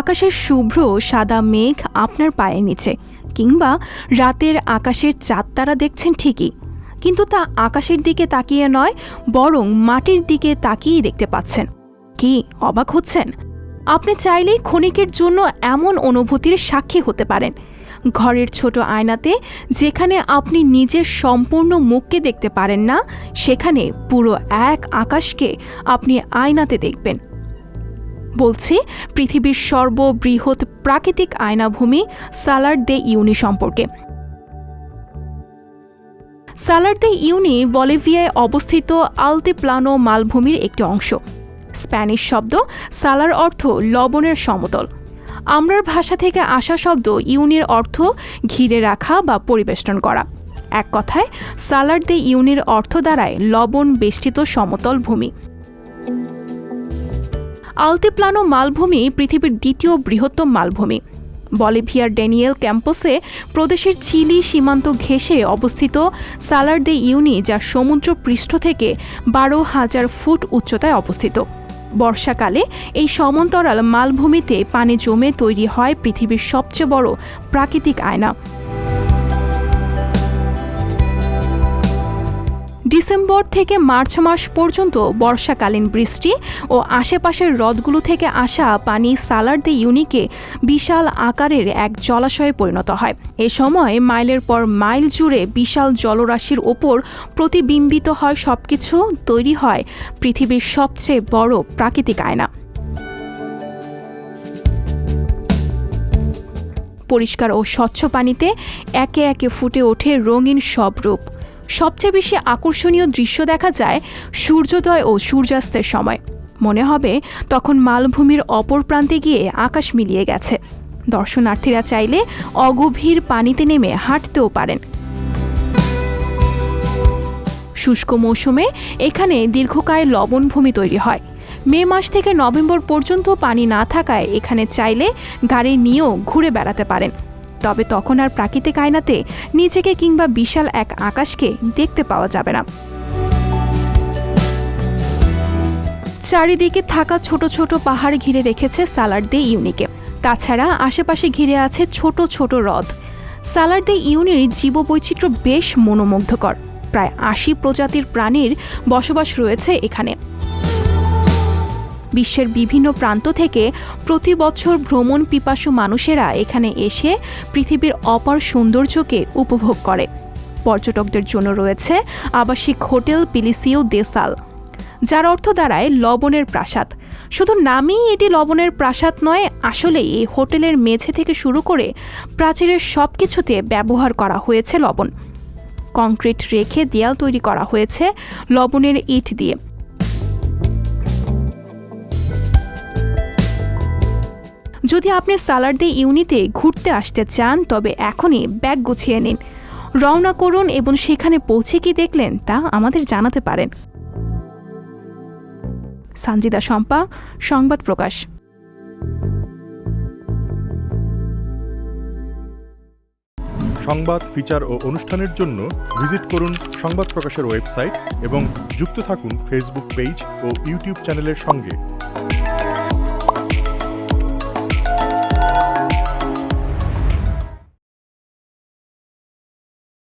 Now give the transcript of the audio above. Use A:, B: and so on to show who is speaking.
A: আকাশের শুভ্র সাদা মেঘ আপনার পায়ের নিচে, কিংবা রাতের আকাশের চাঁদ তারা দেখছেন ঠিকই, কিন্তু তা আকাশের দিকে তাকিয়ে নয়, বরং মাটির দিকে তাকিয়েই দেখতে পাচ্ছেন। কি অবাক হচ্ছেন? আপনি চাইলেই ক্ষণিকের জন্য এমন অনুভূতির সাক্ষী হতে পারেন। ঘরের ছোট আয়নাতে যেখানে আপনি নিজের সম্পূর্ণ মুখকে দেখতে পারেন না, সেখানে পুরো এক আকাশকে আপনি আয়নাতে দেখবেন। বলছি, পৃথিবীর সর্ববৃহৎ প্রাকৃতিক আয়নাভূমি সালার দে ইউনি সম্পর্কে। সালার দে ইউনি বলিভিয়ায় অবস্থিত আলতিপ্লানো মালভূমির একটি অংশ। স্প্যানিশ শব্দ সালার অর্থ লবণের সমতল। আমরার ভাষা থেকে আসা শব্দ ইউনির অর্থ ঘিরে রাখা বা পরিবেষ্টন করা। এক কথায়, সালার দে ইউনির অর্থ দ্বারায় লবণ বেষ্টিত সমতল ভূমি। আলতিপ্লানো মালভূমি পৃথিবীর দ্বিতীয় বৃহত্তম মালভূমি। বলিভিয়ার ড্যানিয়েল ক্যাম্পাসে প্রদেশের চিলি সীমান্ত ঘেঁষে অবস্থিত সালার দে ইউনি যা সমুদ্র পৃষ্ঠ থেকে বারো হাজার ফুট উচ্চতায় অবস্থিত। বর্ষাকালে এই সমান্তরাল মালভূমিতে পানি জমে তৈরি হয় পৃথিবীর সবচেয়ে বড় প্রাকৃতিক আয়না। ডিসেম্বর থেকে মার্চ মাস পর্যন্ত বর্ষাকালীন বৃষ্টি ও আশেপাশের হ্রদগুলো থেকে আসা পানি সালার দে ইউনিকে বিশাল আকারের এক জলাশয়ে পরিণত হয়। এ সময় মাইলের পর মাইল জুড়ে বিশাল জলরাশির ওপর প্রতিবিম্বিত হয় সবকিছু, তৈরি হয় পৃথিবীর সবচেয়ে বড় প্রাকৃতিক আয়না। পরিষ্কার ও স্বচ্ছ পানিতে একে একে ফুটে ওঠে রঙিন সব রূপ। সবচেয়ে বেশি আকর্ষণীয় দৃশ্য দেখা যায় সূর্যোদয় ও সূর্যাস্তের সময়। মনে হবে তখন মালভূমির অপর প্রান্তে গিয়ে আকাশ মিলিয়ে গেছে। দর্শনার্থীরা চাইলে অগভীর পানিতে নেমে হাঁটতেও পারেন। শুষ্ক মৌসুমে এখানে দীর্ঘকায় লবণভূমি তৈরি হয়। মে মাস থেকে নভেম্বর পর্যন্ত পানি না থাকায় এখানে চাইলে গাড়ি নিয়েও ঘুরে বেড়াতে পারেন। তবে তখন আর প্রাকৃতিক আয়নাতে নিজেকে কিংবা বিশাল এক আকাশকে দেখতে পাওয়া যাবে না। চারিদিকে থাকা ছোট ছোট পাহাড় ঘিরে রেখেছে সালার দে ইউনিকে। তাছাড়া আশেপাশে ঘিরে আছে ছোট ছোট হ্রদ। সালার দে ইউনির জীববৈচিত্র্য বেশ মনোমুগ্ধকর। প্রায় আশি প্রজাতির প্রাণীর বসবাস রয়েছে এখানে। বিশ্বের বিভিন্ন প্রান্ত থেকে প্রতি বছর ভ্রমণ পিপাসু মানুষেরা এখানে এসে পৃথিবীর অপার সৌন্দর্যকে উপভোগ করে। পর্যটকদের জন্য রয়েছে আবাসিক হোটেল পিলিসিও দেসাল যার অর্থ দাঁড়ায় লবণের প্রাসাদ। শুধু নামেই এটি লবণের প্রাসাদ নয় আসলে এই হোটেলের মেঝে থেকে শুরু করে প্রাচীরের সব কিছুতে ব্যবহার করা হয়েছে লবণ। কংক্রিট রেখে দেয়াল তৈরি করা হয়েছে লবণের ইট দিয়ে। যদি আপনি সালারদে ইউনিতে ঘুরতে আসতে চান, তবে এখনই ব্যাগ গুছিয়ে নিন। রওনা করুন এবং সেখানে পৌঁছে কি দেখলেন তা আমাদের জানাতে পারেন। সানজিদা শম্পা, সংবাদ প্রকাশ।
B: সংবাদ, ফিচার ও অনুষ্ঠানের জন্য ভিজিট করুন সংবাদ প্রকাশের ওয়েবসাইট এবং যুক্ত থাকুন ফেসবুক পেজ ও ইউটিউব চ্যানেলের সঙ্গে।